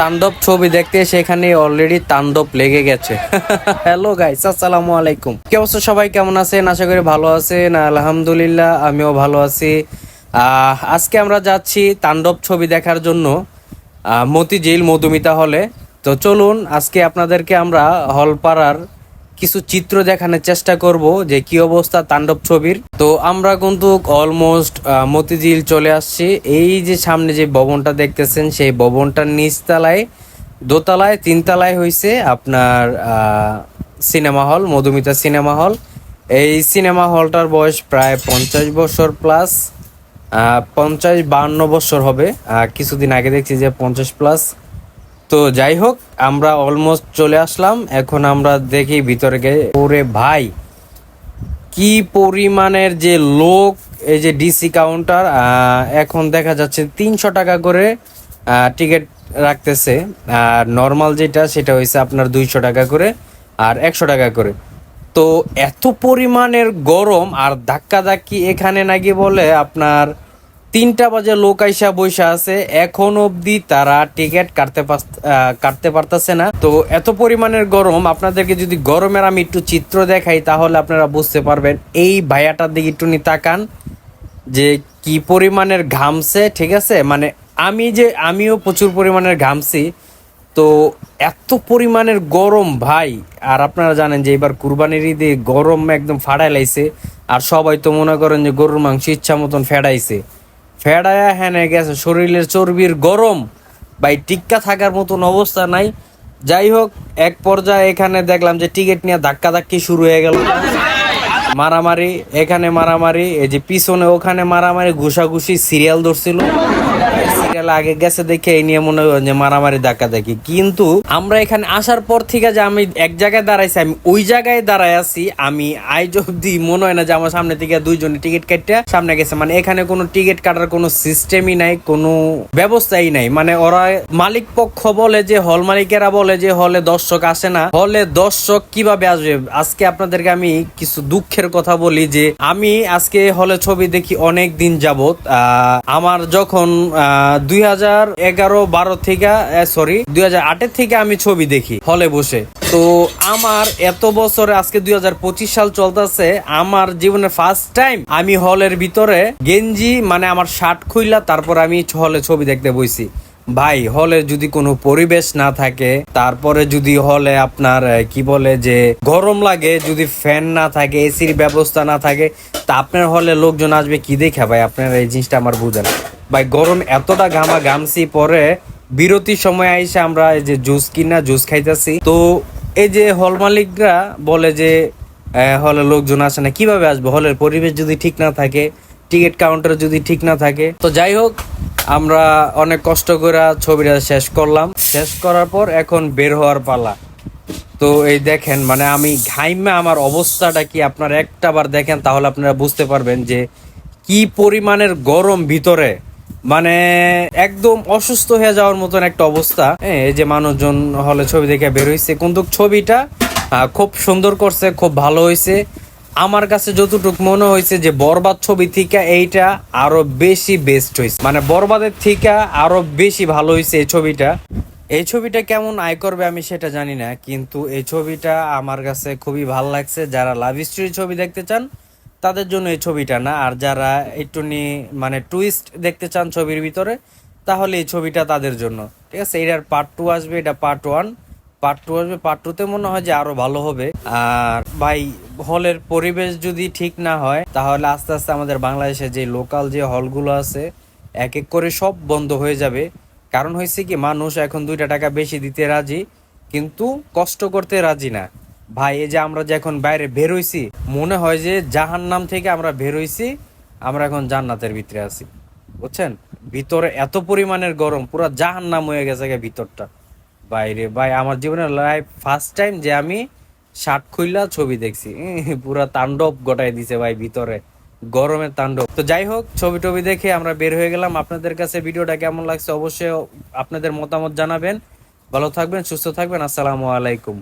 তাণ্ডব ছবি দেখতে সেখানে অলরেডি তাণ্ডব লেগে গেছে। হ্যালো গাইস আসসালামু আলাইকুম। কি অবস্থা সবাই? কেমন আছেন? আশা করি ভালো আছেন। আলহামদুলিল্লাহ, আমিও ভালো আছি। আজকে আমরা যাচ্ছি তাণ্ডব ছবি দেখার জন্য মতিঝিল মধুমিতা হলে। তো চলুন, আজকে আপনাদেরকে আমরা হলপাড়ার কিছু চিত্র দেখানোর চেষ্টা করব যে কি অবস্থা তাণ্ডব ছবির। তো আমরা কিন্তু অলমোস্ট মতিঝিল চলে আসছি। এই যে সামনে যে ভবনটা দেখতেছেন, সেই ভবনটার নিচতলায়, দোতলায়, তিনতলায় হয়েছে আপনার cinema hall, Madhumita cinema hall. এই সিনেমা হলটার বয়স প্রায় পঞ্চাশ বছর প্লাস পঞ্চাশ বান্ন বছর হবে। কিছুদিন আগে দেখছি যে পঞ্চাশ প্লাস। তো যাই হোক, আমরা অলমোস্ট চলে আসলাম। এখন আমরা দেখি ভিতরে গিয়ে, ওরে ভাই, কি পরিমাণের যে লোক, এই যে ডিসি কাউন্টার এখন দেখা যাচ্ছে তিনশো টাকা করে টিকিট রাখতেছে। আর নর্মাল যেটা, সেটা হয়েছে আপনার দুইশো টাকা করে আর একশো টাকা করে। তো এত পরিমাণের গরম আর ধাক্কা ধাক্কি এখানে নাকি বলে আপনার তিনটা বাজে লোক আইসা বৈশা আছে। এখন অবধি তারা টিকিট কাটতে কাটতে পারতেছে না। তো এত পরিমাণের গরম, আপনাদেরকে যদি গরমের আমি একটু চিত্র দেখাই, তাহলে আপনারা বুঝতে পারবেন। এই ভাইয়াটার দিকে একটু নি তাকান, যে কি পরিমাণের ঘামছে, ঠিক আছে? মানে আমি যে আমিও প্রচুর পরিমাণের ঘামছি। তো এত পরিমাণের গরম ভাই। আর আপনারা জানেন যে এবার কুরবানির ঈদে গরম একদম ফাড়াই লাইছে। আর সবাই তো মনে করেন যে গরুর মাংস ইচ্ছা মতন ফেড়াইছে। ফেড়ায়া হেনে গেছে, শরীরের চর্বির গরম। ভাই, টিক্কা থাকার মতন অবস্থা নাই। যাই হোক, এক পর্যায়ে এখানে দেখলাম যে টিকিট নিয়ে ধাক্কা ধাক্কি শুরু হয়ে গেল। মারামারি, এখানে মারামারি, এই যে পিছনে ওখানে মারামারি, ঘুষাঘুষি, সিরিয়াল ধরছিল। সিরিয়াল আগে গেছে দেখে এই নিয়ে মনে হয় যে মারামারি ধাক্কা দেখি। কিন্তু আমরা এখানে আসার পর থেকে যে আমি এক জায়গায় দাঁড়াইছি, আমি ওই জায়গায় দাঁড়ায় আছি, আমি আজ অব্দি মনে হয় না যে আমার সামনে থেকে দুইজনে টিকিট কাটতে সামনে গেছে। মানে এখানে কোনো টিকিট কাটার কোনো সিস্টেমই নাই, কোনো ব্যবস্থাই নাই। মানে ওরা মালিক পক্ষ বলে যে, হল মালিকেরা বলে যে, হলে দর্শক আসে না। হলে দর্শক কীভাবে আসবে? আজকে আপনাদেরকে আমি কিছু দুঃখের কথা বলি যে, আমি আজকে হলে ছবি দেখি অনেক দিন যাবত আমার যখন দুই হাজার এগারো বারো থেকে সরি দুই হাজার আটের থেকে আমি ছবি দেখি, হলে বসে। তো আমার এত বছরে আজকে দুই হাজার পঁচিশ সাল চলতেছে, আমার জীবনের ফার্স্ট টাইম আমি হলের ভিতরে গেঞ্জি মানে আমার শার্ট খুইলা, তারপর আমি হলে ছবি দেখতে বইছি। ভাই হলে যদি কোনো পরিবেশ না থাকে, তারপরে যদি হলে আপনার কি বলে যে, গরম লাগে, যদি ফ্যান না থাকে এসির ব্যবস্থা না থাকে, তা আপনার হলে লোকজন আসবে কি দেখে, ভাই? আপনার এই জিনিসটা আমার বুঝেন ভাই গরম এতটা ঘামা ঘামছি পরে বিরতির সময় আইসে আমরা এই যে জুস কিনা জুস খাইতেছি। তো এই যে হল মালিকরা বলে যে আহ, হলে লোকজন আসে না কীভাবে আসবে? হলের পরিবেশ যদি ঠিক না থাকে টিকিট কাউন্টার যদি ঠিক না থাকে। তো যাই হোক আমরা অনেক কষ্ট করে ছবিটা শেষ করলাম। শেষ করার পর এখন বের হওয়ার পালা। তো এই দেখেন মানে আমি ঘাইমে আমার অবস্থাটা কি আপনারা একটা বার দেখেন তাহলে আপনারা বুঝতে পারবেন যে কি পরিমাণের গরম ভিতরে। মানে একদম অসুস্থ হয়ে যাওয়ার মতন একটা অবস্থা। এই যে মানুষজন হলে ছবি দেখে বের হয়েছে কিন্তু ছবিটা খুব সুন্দর করছে, খুব ভালো হয়েছে আমার কাছে যতটুকু মনে হয়েছে যে বরবাদ ছবি থেকে এইটা আরও বেশি বেস্ট হয়েছে মানে বরবাদের থেকে আরও বেশি ভালো হয়েছে এই ছবিটা। এই ছবিটা কেমন আয় করবে আমি সেটা জানি না, কিন্তু এই ছবিটা আমার কাছে খুবই ভালো লাগছে। যারা লাভ স্টোরি ছবি দেখতে চান তাদের জন্য এই ছবিটা না। আর যারা একটু মানে টুইস্ট দেখতে চান ছবির ভিতরে, তাহলে এই ছবিটা তাদের জন্য। ঠিক আছে? এটার পার্ট টু আসবে, এটা পার্ট ওয়ান পার্ট টু আসবে পার্ট টু তে মনে হয় যে আরও ভালো হবে। আর ভাই হলের পরিবেশ যদি ঠিক না হয়, তাহলে আস্তে আস্তে আমাদের বাংলাদেশে যে লোকাল যে হলগুলো আছে এক এক করে সব বন্ধ হয়ে যাবে। কারণ হয়েছে কি, মানুষ এখন দুইটা টাকা বেশি দিতে রাজি, কিন্তু কষ্ট করতে রাজি না। ভাই, এই যে আমরা যে এখন বাইরে বের হইছি, মনে হয় যে জাহান্নাম থেকে আমরা বের হইছি, আমরা এখন জান্নাতের ভিতরে আছি। বুঝছেন? ভিতরে এত পরিমাণের গরম, পুরো জাহান্নাম হয়ে গেছে ভিতরটা। বাইরে ভাই, আমার জীবনের লাইফ ফার্স্ট টাইম যে আমি শার্ট খুইলা ছবি দেখছি। পুরা তাণ্ডব গটাই দিছে ভাই ভিতরে। গরমের তাণ্ডব। তো যাই হোক, ছবি টবি দেখে আমরা বের হয়ে গেলাম। আপনাদের কাছে ভিডিওটা কেমন লাগছে অবশ্যই আপনাদের মতামত জানাবেন। ভালো থাকবেন, সুস্থ থাকবেন। আসসালামু আলাইকুম।